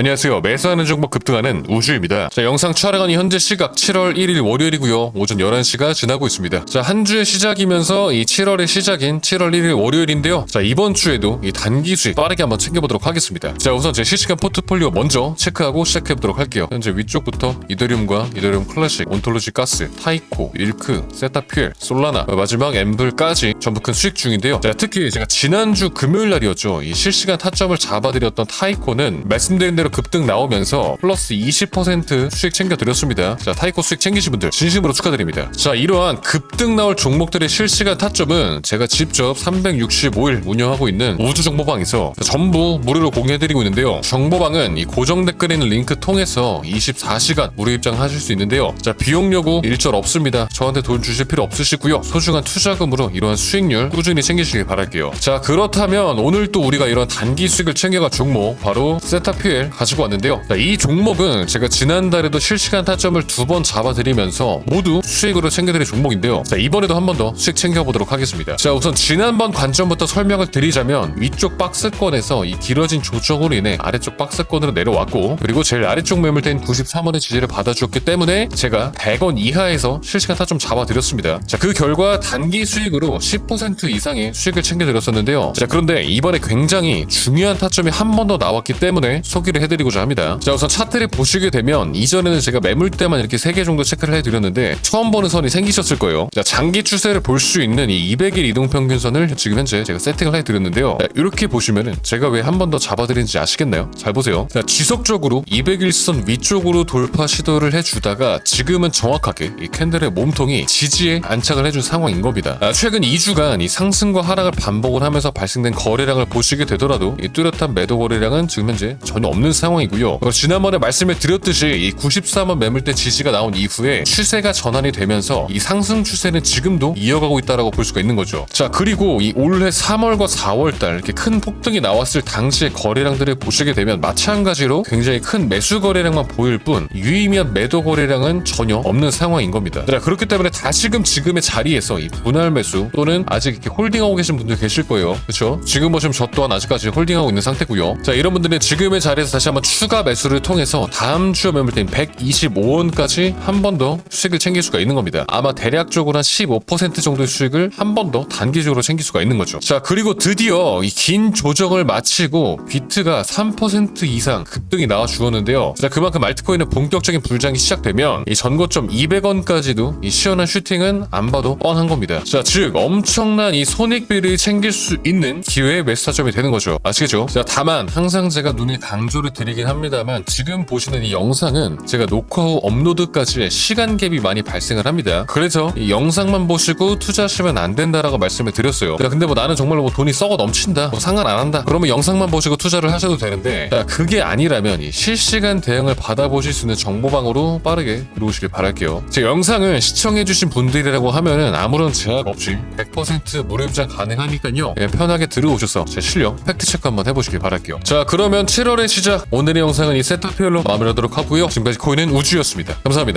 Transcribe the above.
안녕하세요. 매수 하는 종목 급등하는 우주입니다. 자, 영상 촬영한 이 현재 시각 7월 1일 월요일이고요. 오전 11시가 지나고 있습니다. 자, 한 주의 시작이면서 이 7월의 시작인 7월 1일 월요일인데요. 자, 이번 주에도 이 단기 수익 빠르게 한번 챙겨보도록 하겠습니다. 자, 우선 제 실시간 포트폴리오 먼저 체크하고 시작해보도록 할게요. 현재 위쪽부터 이더리움과 이더리움 클래식, 온톨로지 가스, 타이코, 윌크, 세타퓨엘, 솔라나, 마지막 엠블까지 전부 큰 수익 중인데요. 자, 특히 제가 지난주 금요일 날이었죠. 이 실시간 타점을 잡아드렸던 타이코는 말씀드린 대로 급등 나오면서 플러스 20% 수익 챙겨드렸습니다. 자, 타이코 수익 챙기신 분들 진심으로 축하드립니다. 자, 이러한 급등 나올 종목들의 실시간 타점은 제가 직접 365일 운영하고 있는 우주 정보방에서 전부 무료로 공유해드리고 있는데요. 정보방은 이 고정 댓글에 있는 링크 통해서 24시간 무료 입장하실 수 있는데요. 자, 비용 요구 일절 없습니다. 저한테 돈 주실 필요 없으시고요. 소중한 투자금으로 이러한 수익률 꾸준히 챙기시길 바랄게요. 자, 그렇다면 오늘 또 우리가 이런 단기 수익을 챙겨갈 종목 바로 세타퓨엘 가지고 왔는데요. 자, 이 종목은 제가 지난달에도 실시간 타점을 두 번 잡아드리면서 모두 수익으로 챙겨드릴 종목인데요. 자, 이번에도 한 번 더 수익 챙겨보도록 하겠습니다. 자, 우선 지난번 관점부터 설명을 드리자면 위쪽 박스권에서 이 길어진 조정으로 인해 아래쪽 박스권으로 내려왔고 그리고 제일 아래쪽 매물대인 93원의 지지를 받아주었기 때문에 제가 100원 이하에서 실시간 타점 잡아드렸습니다. 자, 그 결과 단기 수익으로 10% 이상의 수익을 챙겨드렸었는데요. 자, 그런데 이번에 굉장히 중요한 타점이 한 번 더 나왔기 때문에 소개를 해 드리고자 합니다. 자, 우선 차트를 보시게 되면 이전에는 제가 매물대만 이렇게 3개 정도 체크를 해드렸는데 처음 보는 선이 생기셨을 거예요. 자, 장기 추세를 볼 수 있는 이 200일 이동평균선을 지금 현재 제가 세팅을 해드렸는데요. 자, 이렇게 보시면은 제가 왜 한 번 더 잡아드린지 아시겠나요? 잘 보세요. 자, 지속적으로 200일선 위쪽으로 돌파 시도를 해주다가 지금은 정확하게 이 캔들의 몸통이 지지에 안착을 해준 상황인 겁니다. 아, 최근 2주간 이 상승과 하락을 반복을 하면서 발생된 거래량을 보시게 되더라도 이 뚜렷한 매도 거래량은 지금 현재 전혀 없는 상황이고요. 그리고 지난번에 말씀을 드렸듯이 이 93원 매물대 지지가 나온 이후에 추세가 전환이 되면서 이 상승 추세는 지금도 이어가고 있다라고 볼 수가 있는 거죠. 자 그리고 이 올해 3월과 4월달 이렇게 큰 폭등이 나왔을 당시의 거래량들을 보시게 되면 마찬가지로 굉장히 큰 매수 거래량만 보일 뿐 유의미한 매도 거래량은 전혀 없는 상황인 겁니다. 자 그렇기 때문에 다시금 지금의 자리에서 이 분할 매수 또는 아직 이렇게 홀딩하고 계신 분들 계실 거예요. 그렇죠? 지금 보시면 저 또한 아직까지 홀딩하고 있는 상태고요. 자 이런 분들은 지금의 자리에서 다시 한번 추가 매수를 통해서 다음 주 매물대인 125원까지 한 번 더 수익을 챙길 수가 있는 겁니다. 아마 대략적으로 한 15% 정도의 수익을 한 번 더 단기적으로 챙길 수가 있는 거죠. 자 그리고 드디어 이 긴 조정을 마치고 비트가 3% 이상 급등이 나와 주었는데요. 자 그만큼 알트코인의 본격적인 불장이 시작되면 이 전고점 200원까지도 이 시원한 슈팅은 안 봐도 뻔한 겁니다. 자 즉 엄청난 이 손익비를 챙길 수 있는 기회의 매수타점이 되는 거죠. 아시겠죠? 자 다만 항상 제가 눈에 강조를 드리긴 합니다만 지금 보시는 이 영상은 제가 녹화 후 업로드까지의 시간 갭이 많이 발생을 합니다. 그래서 이 영상만 보시고 투자하시면 안 된다라고 말씀을 드렸어요. 야, 근데 뭐 나는 정말로 뭐 돈이 썩어 넘친다. 뭐 상관 안 한다. 그러면 영상만 보시고 투자를 하셔도 되는데 자, 그게 아니라면 이 실시간 대응을 받아보실 수 있는 정보방으로 빠르게 들어오시길 바랄게요. 제 영상을 시청해주신 분들이라고 하면은 아무런 제약 없이 100% 무료 입장 가능하니까요. 예, 편하게 들어오셔서 제 실력 팩트 체크 한번 해보시길 바랄게요. 자 그러면 7월의 시작 오늘의 영상은 이 세타피얼로 마무리하도록 하고요. 지금까지 코인은 우주였습니다. 감사합니다.